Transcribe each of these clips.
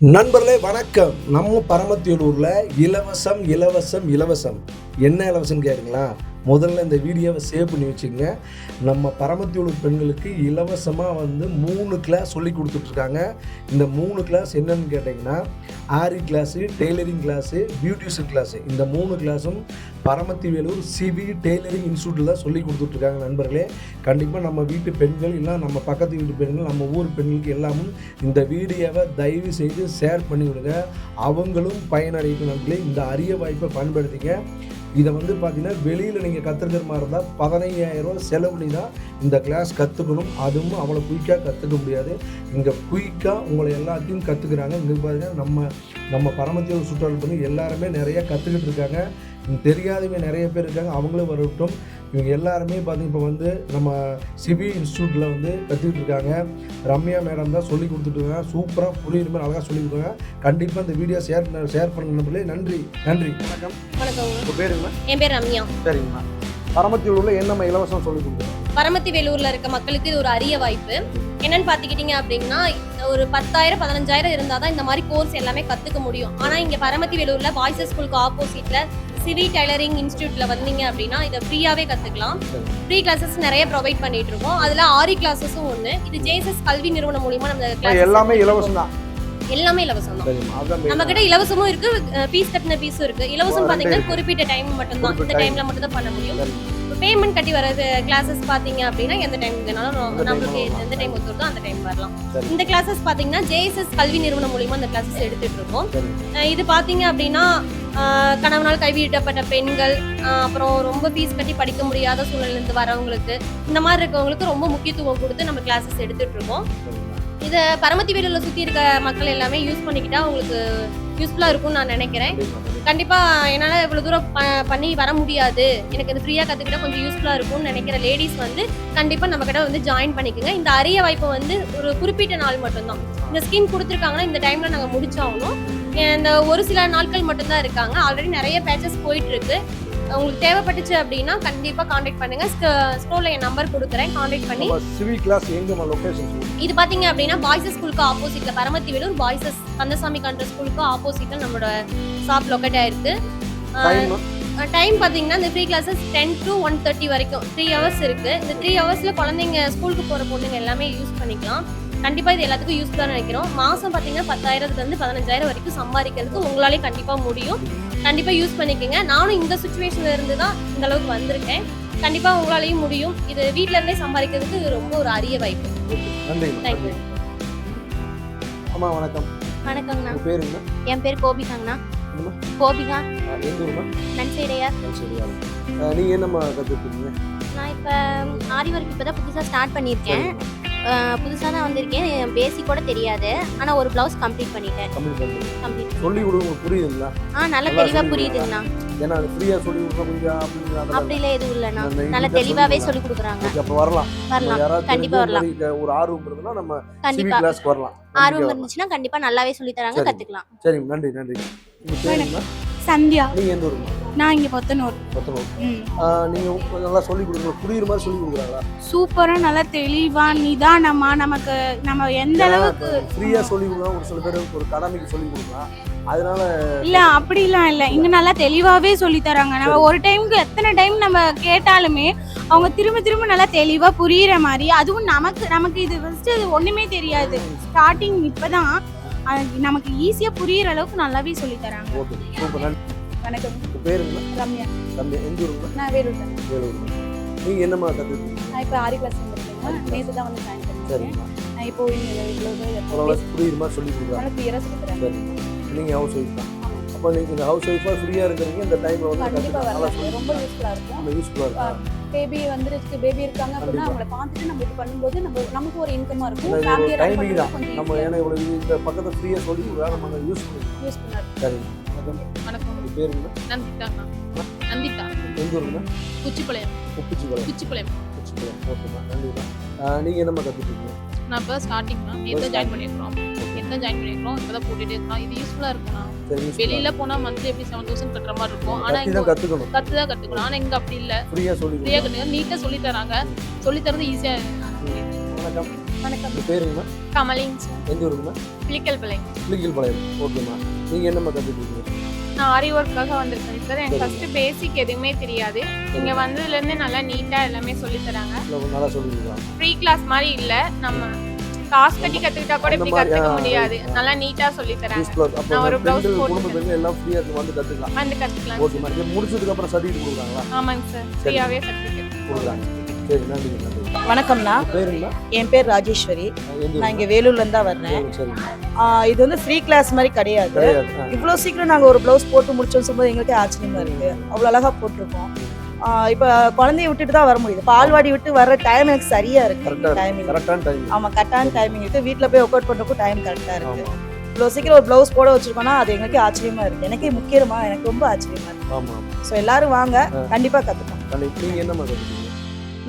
நண்பர்களே வணக்கம். நம்ம பரமத்தியூலூரில் இலவசம் இலவசம் இலவசம். என்ன இலவசம்னு கேட்குங்களா முதல்ல இந்த வீடியோவை சேவ் பண்ணி வச்சுக்கோங்க. நம்ம பரமத்தியூலூர் பெண்களுக்கு இலவசமாக வந்து மூணு கிளாஸ் சொல்லி கொடுத்துட்ருக்காங்க. இந்த மூணு கிளாஸ் என்னென்னு கேட்டிங்கன்னா aari class tailoring class beautician class இந்த மூணு கிளாஸும் பரமத்தி வேலூர் சிவி டெய்லரிங் இன்ஸ்டியூட்டில் தான் சொல்லி கொடுத்துட்ருக்காங்க நண்பர்களே. கண்டிப்பாக நம்ம வீட்டு பெண்கள் இல்லை நம்ம பக்கத்து வீட்டு பெண்கள் நம்ம ஊர் பெண்களுக்கு எல்லாமும் இந்த வீடியோவை தயவு செய்து ஷேர் பண்ணி விடுங்க அவங்களும் பயனடைக்கும் நண்பர்களே. இந்த அரிய வாய்ப்பை பயன்படுத்திங்க இதை வந்து பார்த்தீங்கன்னா வெளியில் நீங்கள் கற்றுக்கிற மாதிரி இருந்தால் பதினையாயிரம் செலவுலி தான் இந்த கிளாஸ் கற்றுக்கணும் அதுவும் அவ்வளோ குயிக்காக கற்றுக்க முடியாது. இங்கே குயிக்காக உங்களை எல்லாத்தையும் கற்றுக்குறாங்க இங்கே பார்த்தீங்கன்னா நம்ம நம்ம பரமத்தியூர் சுற்றுலா பண்ணி எல்லாருமே நிறைய கற்றுக்கிட்டு இருக்காங்க. தெரியாதவங்க நிறைய பேர் இருக்காங்க. அவங்களும் வரட்டும். இவங்க எல்லாருமே பார்த்தீங்க இப்போ வந்து நம்ம சிவி இன்ஸ்டியூட்டில் வந்து கற்றுக்கிட்டு இருக்காங்க ரம்யா மேடம் தான் சொல்லி கொடுத்துட்டு இருக்காங்க சூப்பராக புரியுற மாதிரி அழகாக சொல்லி கொடுக்காங்க கண்டிப்பாக இந்த வீடியோ ஷேர் ஷேர் பண்ணுங்க நன்றி நன்றி. வணக்கம். வணக்கம். உங்கள் பேருங்களா என் பேர் ரம்யா. சரிங்கண்ணா பரமத்தியூரில் என்னம்மா இலவசம் சொல்லி கொடுக்குறோம்? பரமத்தி வேலூர்ல இருக்க மக்களுக்கு இது ஒரு அரிய வாய்ப்பு. என்னன்னு பாத்துக்கிட்டீங்க அப்படின்னா ஒரு பத்தாயிரம் பதினஞ்சாயிரம் இருந்தாதான் இந்த மாதிரி கோர்ஸ் எல்லாமே கத்துக்க முடியும். ஆனா இங்க பரமத்தி வேலூர்ல பாய்ஸ் ஸ்கூலுக்கு ஆப்போசிட்ல சிவி டைலரிங் இன்ஸ்டியூட்ல வந்தீங்க அப்படின்னா இதை ஃப்ரீயாவே கத்துக்கலாம். ஃப்ரீ கிளாஸஸ் நிறைய ப்ரொவைட் பண்ணிட்டு இருக்கோம் அதுல ஆரி கிளாஸஸும் ஒண்ணு. இது ஜேஎஸ்எஸ் கல்வி நிறுவனம் மூலியமா நம்ம எல்லாமே இலவசம் தான். எல்லாமே இலவசம் தான். நம்ம கிட்ட இலவசமும் இருக்கு ஃபீஸ் கட்டின ஃபீஸும் இருக்கு. இலவசம் பாத்தீங்கன்னா. குறிப்பிட்ட டைம் மட்டும் தான் இந்த டைம்ல மட்டும் தான் பண்ண முடியும். பேமெண்ட் கட்டி வர கிளாஸஸ் பாத்தீங்க அப்படின்னா எந்த டைம் வேணாலும் நம்மளுக்கு. எந்த டைம் ஒத்துருதோ அந்த டைம் வரலாம். இந்த கிளாஸஸ் பாத்தீங்கன்னா ஜேஎஸ்எஸ் கல்வி நிறுவனம் மூலியமா இந்த கிளாஸஸ் எடுத்துட்டு இருக்கோம். இது பாத்தீங்க அப்படின்னா கணவனால் கைவிடப்பட்ட பெண்கள் அப்புறம் ரொம்ப ஃபீஸ் கட்டி படிக்க முடியாத சூழ்நிலேருந்து வரவங்களுக்கு இந்த மாதிரி இருக்கவங்களுக்கு ரொம்ப முக்கியத்துவம் கொடுத்து நம்ம கிளாஸஸ் எடுத்துட்டு இருக்கோம். இதை பரமத்தி வேலூர்ல சுற்றி இருக்க மக்கள் எல்லாமே யூஸ் பண்ணிக்கிட்டா உங்களுக்கு யூஸ்ஃபுல்லாக இருக்கும்னு நான் நினைக்கிறேன். கண்டிப்பாக என்னால் இவ்வளோ தூரம் ப- பண்ணி வர முடியாது. எனக்கு இது ஃப்ரீயாக கற்றுக்கிட்டா கொஞ்சம் யூஸ்ஃபுல்லாக இருக்கும்னு நினைக்கிற லேடிஸ் வந்து கண்டிப்பாக நம்ம கிட்ட வந்து ஜாயின் பண்ணிக்கோங்க. இந்த அரிய வாய்ப்பு வந்து ஒரு குறிப்பிட்ட நாள் மட்டும்தான். இந்த ஸ்கீம் கொடுத்துருக்காங்கன்னா இந்த டைமில் நாங்கள் முடிச்சாகணும். இந்த ஒரு சில நாட்கள் மட்டும்தான் இருக்காங்க. ஆல்ரெடி நிறைய பேச்சஸ் போயிட்டு இருக்கு உங்களுக்கு தேவைப்பட்டுச்சு அப்படின்னா கண்டிப்பா காண்டாக்ட் பண்ணுங்க. ஸ்டோர்ல என் நம்பர் கொடுக்குறேன். காண்டாக்ட் பண்ணி கிளாஸ் லொகேஷன் இது பாத்தீங்க அப்படின்னா பாய்ஸஸ் ஸ்கூலுக்கு ஆப்போசிட்ல பரமத்தி வேலூர் பாய்ஸஸ் கந்தசாமி கண்ட்ர ஸ்கூலுக்கு ஆப்போசிட்ல நம்மளோட ஷாப் லொக்கேட் ஆயிருக்கு. டைம் டைம் பார்த்தீங்கன்னா இந்த free classes ten to one thirty வரைக்கும். த்ரீ ஹவர்ஸ் இருக்கு. இந்த த்ரீ ஹவர்ஸ்ல குழந்தைங்க ஸ்கூலுக்கு போற பொண்ணுங்க எல்லாமே யூஸ் பண்ணிக்கலாம். கண்டிப்பா இது எல்லாத்துக்கும் யூஸ்ஃபுல்லாக நினைக்கிறோம். மாசம் பார்த்தீங்கன்னா பத்தாயிரத்துல இருந்து பதினஞ்சாயிரம் வரைக்கும் சம்பாதிக்கிறதுக்கு உங்களாலே கண்டிப்பா முடியும். கண்டிப்பா யூஸ் பண்ணிக்கோங்க. நானும் இந்த சுச்சுவேஷன்ல இருந்து தான் இந்த அளவுக்கு வந்திருக்கேன். கண்டிப்பா உங்களாலையும் முடியும். இது வீட்ல இருந்தே சம்பாதிக்கிறதுக்கு ரொம்ப ஒரு அரிய வாய்ப்பு. நன்றி தேங்க்யூ அம்மா வணக்கம். வணக்கங்கண்ணா உங்க பேருங்க என் பேர் கோபிகாங்கண்ணா? கோபிகா. எந்த ஊருமா நன்சைடையார் சரியா நீங்க என்னம்மா கற்றுக்கிட்டீங்க நான் இப்போ ஆரி ஒர்க் இப்போ தான் புதுசாக ஸ்டார்ட் பண்ணியிருக்கேன் புதுசாக தான் வந்திருக்கேன். பேசிக் கூட தெரியாது. ஆனால் ஒரு ப்ளவுஸ் கம்ப்ளீட் பண்ணிட்டேன். கம்ப்ளீட் சொல்லி கொடுங்க உங்களுக்கு புரியுதுங்களா? ஆ நல்லா தெளிவாக புரியுதுங்கண்ணா. ஏன்னா அது ஃப்ரீயாக சொல்லி கொடுக்க அப்படிலாம் எதுவும் இல்லைண்ணா. நல்லா தெளிவாகவே சொல்லி கொடுக்குறாங்க. அப்போ வரலாம். வரலாம். யாராவது கண்டிப்பா தெரிஞ்ச வரலாம். ஒரு ஆர்வம் இருந்ததுன்னா நம்ம கண்டிப்பாக கிளாஸ்க்கு வரலாம். ஆர்வம். இருந்துச்சுன்னா கண்டிப்பாக நல்லாவே சொல்லி தராங்க. கற்றுக்கலாம் சரி நன்றி நன்றி. சந்தியா. நீங்க எந்த ஊருமா நான் இங்கே பொத்தனூர் பத்தனூர் ம். நீங்க உங்க நல்லா சொல்லி கொடுங்க. புரியுற மாதிரி சொல்லி கொடுக்குறாங்களா? சூப்பராக நல்லா தெளிவாக நிதானமா நமக்கு நம்ம எந்த அளவுக்கு ஃப்ரீயா சொல்லி கொடுக்கலாம் ஒரு சில பேர் ஒரு கடமைக்கு சொல்லி கொடுக்கலாம். அதனால இல்லை அப்படிலாம் இல்லை. இங்கே நல்லா தெளிவாகவே சொல்லி தராங்க. நம்ம ஒரு டைமுக்கு எத்தனை டைம் நம்ம கேட்டாலுமே அவங்க திரும்ப திரும்ப நல்லா தெளிவாக புரியிற மாதிரி அதுவும் நமக்கு நமக்கு இது ஃபஸ்ட்டு ஒன்றுமே தெரியாது. ஸ்டார்டிங் இப்போ தான் நமக்கு ஈஸியாக புரியிற அளவுக்கு நல்லாவே சொல்லி தராங்க. வணக்கம். பேருங்களா ரம்யா. தம்பி எந்த ஊருங்களா நான் வேலூர் வேலூர். நீங்க என்னம்மா கற்றுக்கிட்டீங்க நான் இப்போ ஆரி கிளாஸ் வந்துருக்கேன் நேற்று தான் வந்து ஜாயின் பண்ணிருக்கேன். சரிங்கம்மா நான் இப்போ இவ்வளோ மாதிரி சொல்லி கொடுக்குறாங்க நல்லா கிளியராக சொல்லி தரேன். சரிங்கம்மா நீங்க ஹவுஸ் ஒய்ஃப் தான். அப்போ நீங்க இந்த ஹவுஸ் ஒய்ஃபாக ஃப்ரீயா இருக்கிறீங்க? இந்த டைம்ல வந்து கண்டிப்பா கற்றுக்கலாம் நல்லா வரலாம் ரொம்ப யூஸ்ஃபுல்லா இருக்கும். யூஸ்ஃபுல்லாக இருக்கும் பேபி வந்துருக்கு பேபி இருக்காங்க அப்படின்னா. அவங்கள பார்த்துட்டு நம்ம இது பண்ணும்போது நம்ம நமக்கு ஒரு இன்கமா இருக்கும். ஏன்னா இது ஒரு ஃபேமிலியை ரன் டைமிங் பண்ணுறது தான். கொஞ்சம் நம்ம ஏன்னா இவ்வளோ இந்த பக்கத்தை ஃப்ரீயாக சொல்லி நம்ம யூஸ் பண்ணிக்கலாம் யூஸ் பண்ணாரு சரிங்க வணக்கம். வணக்கம். நந்திதாண்ணா நந்திதா எந்த ஊருங்க? குச்சிப்பாளையம். குச்சிப்பாளையம். ஓகேம்மா என்னம்மா கற்றுக்கிட்டீங்க நான் இப்போ ஸ்டார்டிங் தான் நேற்று ஜாயின் பண்ணியிருக்கிறோம் நேற்று ஜாயின் பண்ணியிருக்கிறோம் இப்போ தான் போட்டுகிட்டே இருக்கோம். இது யூஸ்ஃபுல்லாக use வெளியில போனால் மந்த்லி எப்படி செவன் தௌசண்ட் கட்டுற மாதிரி இருக்கும். ஆனால் இங்கே தான் கற்றுக்கணும் கற்று தான் கற்றுக்கணும் ஆனால் இங்கே அப்படி இல்லை. ஃப்ரீயாக சொல்லி ஃப்ரீயாக கொடுக்கணும் கற்றுக்க நீட்டாக சொல்லி தராங்க. சொல்லி தரது ஈஸியாக வணக்கம். வணக்கம். உங்கள் பேருங்கம்மா கமலிங். எந்த ஊருங்கம்மா பிளிக்கல் பிள்ளை பிள்ளைகள் பாளையம் ஓகேம்மா நீங்கள் என்னம்மா கற்றுக்கிட்டீங்க நான் ஆரி ஒர்க்காக வந்திருக்கேன் சார். எனக்கு ஃபர்ஸ்ட் பேசிக் எதுவுமே தெரியாது. இங்க வந்ததுலேருந்து நல்லா நீட்டா எல்லாமே சொல்லி தராங்க. இல்லை நல்லா சொல்லியிருக்கலாம் ஃப்ரீ கிளாஸ் மாதிரி இல்ல. நம்ம காசு கட்டி கத்துக்கிட்டா கூட இப்படி மாதிரி, கத்துக்க முடியாது. நல்லா நீட்டா சொல்லி தராங்க. நான் ஒரு பெண்கள் போட்டு எல்லாம் ஃப்ரீயாக வந்து கற்றுக்கலாம் வந்து கத்துக்கலாம் ஓகேம்மா இது முடிச்சதுக்கப்புறம் சர்டிஃபிகேட் கொடுக்குறாங்களா? ஆமாங்க சார். ஃப்ரீயாவே சர்டிஃபிகேட் கொடுக்குறாங்க. வணக்கம்ண்ணா என் பேர் ராஜேஸ்வரி. நான் இங்கே வேலூர்லேருந்து தான் வர்றேன் இது வந்து ஃப்ரீ கிளாஸ் மாதிரி கிடையாது. இவ்வளோ சீக்கிரம் நாங்கள் ஒரு ப்ளவுஸ் போட்டு முடிச்சோம்னு சொல்லும்போது எங்களுக்கே ஆச்சரியமா இருக்கு. அவ்வளோ அழகாக போட்டிருக்கோம். இப்போ குழந்தைய விட்டுட்டு தான் வர முடியுது. பால்வாடி விட்டு வர டைம் எனக்கு சரியா இருக்கு. கரெக்டாக டைமிங் ஆமாம் கரெக்டான டைமிங் இருக்கு. வீட்டில் போய் ஒர்க் அவுட் பண்ணுறதுக்கும் டைம் கரெக்டாக இருக்கு. இவ்வளோ சீக்கிரம் ஒரு ப்ளவுஸ் போட வச்சிருக்கோம்னா அது எங்களுக்கே ஆச்சரியமா இருக்கு. எனக்கே முக்கியமா எனக்கு ரொம்ப ஆச்சரியமா இருக்கு. ஸோ எல்லாரும் வாங்க. கண்டிப்பாக கற்றுக்கணும் நீங்கள் கற்றுக்கிட்டீங்க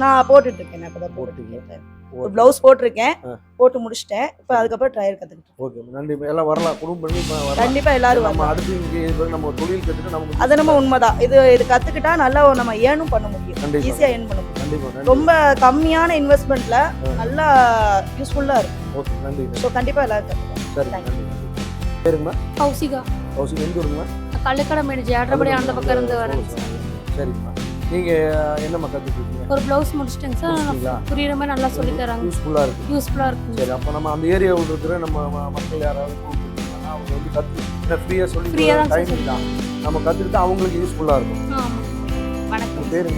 நான் போட்டுட்டு இருக்கேன். நான். போட்டுருக்கேன் ஒரு ப்ளவுஸ் போட்டிருக்கேன். போட்டு முடிச்சிட்டேன். இப்போ அதுக்கப்புறம் ட்ரையல் கற்றுக்கிட்டேன் ஓகே நன்றி. எல்லாம் வரலாம். குடும்பம் பண்ணி இப்ப வரலாம். கண்டிப்பா எல்லாரும் நம்ம வரலாம். அடுத்து நம்ம தொழில் கற்றுட்டு நமக்கு அது நம்ம உண்மைதான். இது இது கத்துக்கிட்டா நல்லா நம்ம ஏர்னும் பண்ண முடியும். கண்டிப்பா. ஈஸியா ஏர்ன் பண்ண முடியும். கண்டிப்பாக ரொம்ப கம்மியான இன்வெஸ்ட்மெண்ட்ல நல்லா யூஸ்ஃபுல்லா இருக்கும். ஓகே நன்றி. ஸோ கண்டிப்பா எல்லாரும் கத்துக்கலாம். சரி நன்றி பேருங்கம்மா? கௌசிகா. ஹவுசிங் எந்த ஊருங்கம்மா? கள்ளுக்கடை ஜேட்ரபடி அந்த பக்கம் இருந்து வரேன். சார். சரிங்கம்மா. நீங்கள் என்னம்மா கற்றுக்கிட்டீங்க ஒரு ப்ளவுஸ் முடிச்சிட்டேங்க சார்? புரியுற மாதிரி நல்லா சொல்லி தராங்க. யூஸ்ஃபுல்லாக இருக்கு. யூஸ்ஃபுல்லாக இருக்கும் சரி அப்போ நம்ம அந்த ஏரியாவில் இருக்கிற நம்ம மக்கள் யாராவது கூப்பிட்டுருக்காங்கன்னா அவங்க வந்து கற்று ஃப்ரீயாக சொல்லி டைம் தான் நம்ம கற்றுக்கிட்டு அவங்களுக்கு யூஸ்ஃபுல்லாக இருக்கும். வணக்கம். சார்.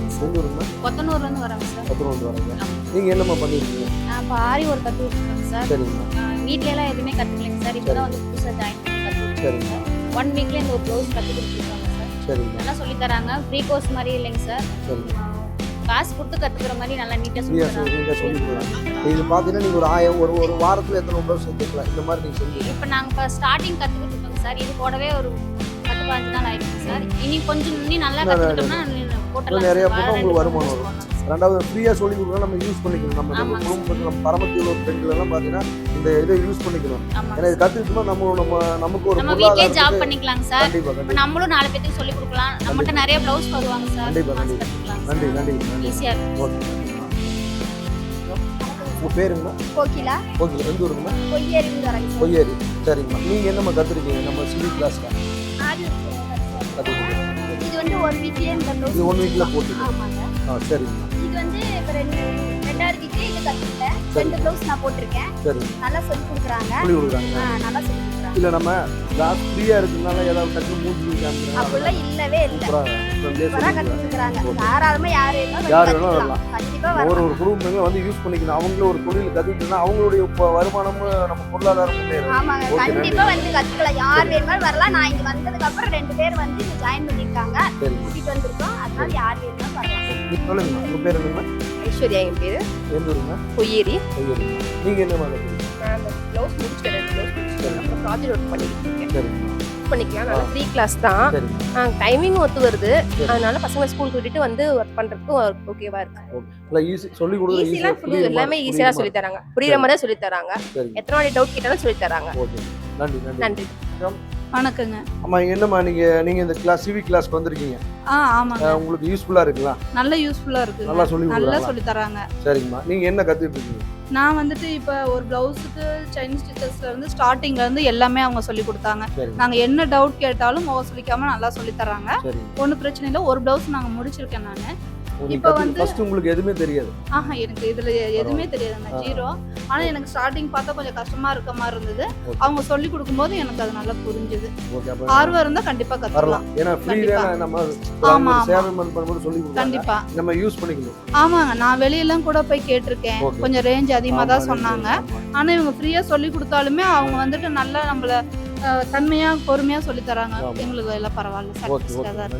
எந்த ஊருங்கம்மா கொத்தனூர்லேருந்து வரோங்க சார். வந்து வரீங்க. நீங்கள் என்னம்மா பண்ணியிருக்கீங்க நான் இப்போ ஆரி ஒரு கற்றுக்கிட்டுருக்கேங்க சார். சரிங்கம்மா வீட்ல எல்லாம் எதுவுமே கற்றுக்கலைங்க சார். இப்போ தான் வந்து புதுசாக ஜாயின் பண்ணி கற்றுக்கிட்டு சரிங்க. ஒன் வீக்ல இந்த ஒரு ப்ளவுஸ் கற்றுக் கொடுத்துருக்காங்க சார் சரிங்க. நல்லா சொல்லி தராங்க ஃப்ரீ கோர்ஸ் மாதிரி இல்லைங்க சார் காசு கொடுத்து கற்றுக்கிற மாதிரி நல்லா நீட்டாக சொல்லி நீங்கள் சொல்லி இது பார்த்தீங்கன்னா நீங்கள் ஒரு ஆயிரம் ஒரு ஒரு வாரத்தில் எத்தனை ப்ளவுஸ் சேர்த்துக்கலாம் இந்த மாதிரி நீங்கள் சொல்லி இப்போ நாங்கள் இப்போ ஸ்டார்டிங் கற்றுக்கிட்டு இருக்கோங்க சார் இது போடவே ஒரு பத்து பதினஞ்சு நாள் ஆயிடுச்சு சார் இனி கொஞ்சம் இன்னும் நல்லா கற்றுக்கிட்டோம்னா நிறைய சார். போட்டா வாரம் உங்களுக்கு வருமானம் வரும். ரெண்டாவது ஃப்ரீயாக சொல்லி கொடுக்குறோம் நம்ம யூஸ் பண்ணிக்கணும். நம்ம நம்ம குடும்பத்தில் நம்ம பரமத்தில் உள்ள பெண்கள் எல்லாம் பார்த்தீங்கன்னா இந்த இதை யூஸ் பண்ணிக்கணும். ஏன்னா இது கற்றுக்கிட்டோம்னா நம்ம நம்ம நமக்கு ஒரு நம்ம வீட்லயே ஜாப் பண்ணிக்கலாம் சார். கண்டிப்பாக கண்டிப்பாக நம்மளும் நாலு பேத்துக்கு சொல்லி கொடுக்கலாம். நம்மகிட்ட நிறைய ப்ளவுஸ் வருவாங்க சார். கண்டிப்பா, மாசம் கண்டிப்பா. கற்றுக்கலாம் நன்றி நன்றி நன்றி. ஈஸியாக ஓகே. உங்கள் பேருங்கம்மா? கோகிலா. ஓகே எந்த ஊருங்கம்மா? பொய்யறிந்து வரேங்க பொய்யேரி சரிங்கம்மா. நீங்கள் என்னம்மா கற்றுருக்கீங்க நம்ம சிவில் கிளாஸில் இது வந்து ஒன் வீக்லயே இந்த இது ஒன் வீக்கில் போட்டு ஆமாங்க. ஆ சரிங்கம்மா. இது வந்து இப்போ ரெண்டு ரெண்டாவது வீக்லயே இது கற்றுக்கிட்டேன் ரெண்டு ப்ளவுஸ் நான் போட்டிருக்கேன். நல்லா சொல்லி கொடுக்குறாங்க. சொல்லி கொடுக்குறாங்க. ஆ, நல்லா சொல்லி கொடுக்குறாங்க. இல்லை நம்ம கிளாஸ் ஃப்ரீயாக இருக்கிறதுனால ஏதாவது டக்கு மூஞ்சி காமிக்கிறாங்க அப்படிலாம் இல்லவே இல்லை. சூப்பராக சூப்பராக கற்றுக் கொடுக்குறாங்க. தாராளமா யார் வேணாலும் யார் வந்து வேணாலும் கத்துக்கலாம். கண்டிப்பா ஒரு வரலாம் ஒரு குடும்பங்களும் வந்து யூஸ் பண்ணிக்கணும். அவங்களும் ஒரு தொழில் கற்றுக்கிட்டுனா அவங்களுடைய இப்போ வருமானமும் நம்ம பொருளாதாரம் முன்னேறும் ஆமாங்க. ஓகே, கண்டிப்பா வந்து கத்துக்கலாம். யார் வேணுமாலும் வரலாம். நான் இங்க வந்ததுக்கு அப்புறம் ரெண்டு பேர் வந்து இங்க ஜாயின் பண்ணிருக்காங்க சரி. கூட்டிட்டு வந்திருக்கோம். அதனால யார் வேணுமாலும் வரலாம். சொல்லுங்கம்மா உங்கள் பேர் என்னம்மா? ஐஸ்வர்யா என் பேரு. எந்த பொய்யேரி. நீங்கள் என்ன மாதிரி நான் அந்த ப்ளவுஸ் முடிச்சுட்டேன் ரெண்டு ப்ளவுஸ் முடிச்சுட்டேன் அப்புறம் ப்ராஜெக்ட் ஒர்க் பண்ணிட்டு இருக்கேன். சரிங்கம்மா Work பண்ணிக்கலாம் ஃப்ரீ கிளாஸ் தான். டைமிங் ஒத்து வருது. அதனால பசங்க ஸ்கூலுக்கு விட்டுட்டு வந்து ஒர்க் பண்றதுக்கு ஓகேவா இருக்கு. சொல்லி ஈஸியெல்லாம் புரியுது எல்லாமே ஈஸியாக சொல்லி தராங்க புரியுற. மாதிரி சொல்லி தராங்க எத்தனை வாட்டி டவுட் கேட்டாலும் சொல்லி தராங்க ஓகே. நன்றி நன்றி. நன்றி. வணக்கங்க. அம்மா என்னம்மா நீங்கள் நீங்கள் இந்த கிளாஸ் சிவி கிளாஸ்க்கு வந்திருக்கீங்க? ஆ ஆமாங்க. உங்களுக்கு யூஸ்ஃபுல்லாக இருக்குங்களா? நல்ல யூஸ்ஃபுல்லா இருக்கு நல்லா சொல்லி நல்லா சொல்லி தராங்க சரிங்கம்மா. நீங்கள் என்ன கற்றுக்கிட்டு இருக்கீங்க? நான் வந்துட்டு இப்போ ஒரு பிளவுஸுக்கு சைனீஸ் ஸ்டிச்சஸ்ல இருந்து ஸ்டார்டிங்ல இருந்து எல்லாமே அவங்க சொல்லி கொடுத்தாங்க. நாங்க என்ன டவுட் கேட்டாலும் முக சொல்லிக்காம நல்லா சொல்லி தராங்க. ஒன்றும் பிரச்சனை இல்லை. ஒரு பிளவுஸ் நாங்க முடிச்சிருக்கேன் நான். இப்போ வந்து- ஃபர்ஸ்ட் உங்களுக்கு எதுவுமே தெரியாது. ஆஹா எனக்கு இதுல எதுவுமே தெரியாதுங்க ஆ. ஜீரோ. ஆனா எனக்கு ஸ்டார்டிங் பார்த்தா கொஞ்சம் கஷ்டமா இருக்க மாதிரி இருந்தது. அவங்க சொல்லி கொடுக்கும்போது எனக்கு அது நல்லா புரிஞ்சுது. ஆர்வம் இருந்தா கண்டிப்பா கத்துக்கலாம். ஏன்னா ஃப்ரீ நம்ம ஆமா. சேவை பண்ணும்போது சொல்லி கண்டிப்பா. நம்ம யூஸ் பண்ணிக்கணும். ஆமாங்க நான் வெளியெல்லாம் கூட போய் கேட்டிருக்கேன். கொஞ்சம் ரேஞ்ச் அதிகமா தான் சொன்னாங்க. ஆனா இவங்க ஃப்ரீயா சொல்லி கொடுத்தாலுமே அவங்க வந்துட்டு நல்லா நம்மள தன்மையா பொறுமையா சொல்லி தராங்க. எங்களுக்கு எல்லாம் பரவாயில்ல. சாட்டிஸ்ஃபைடா தான்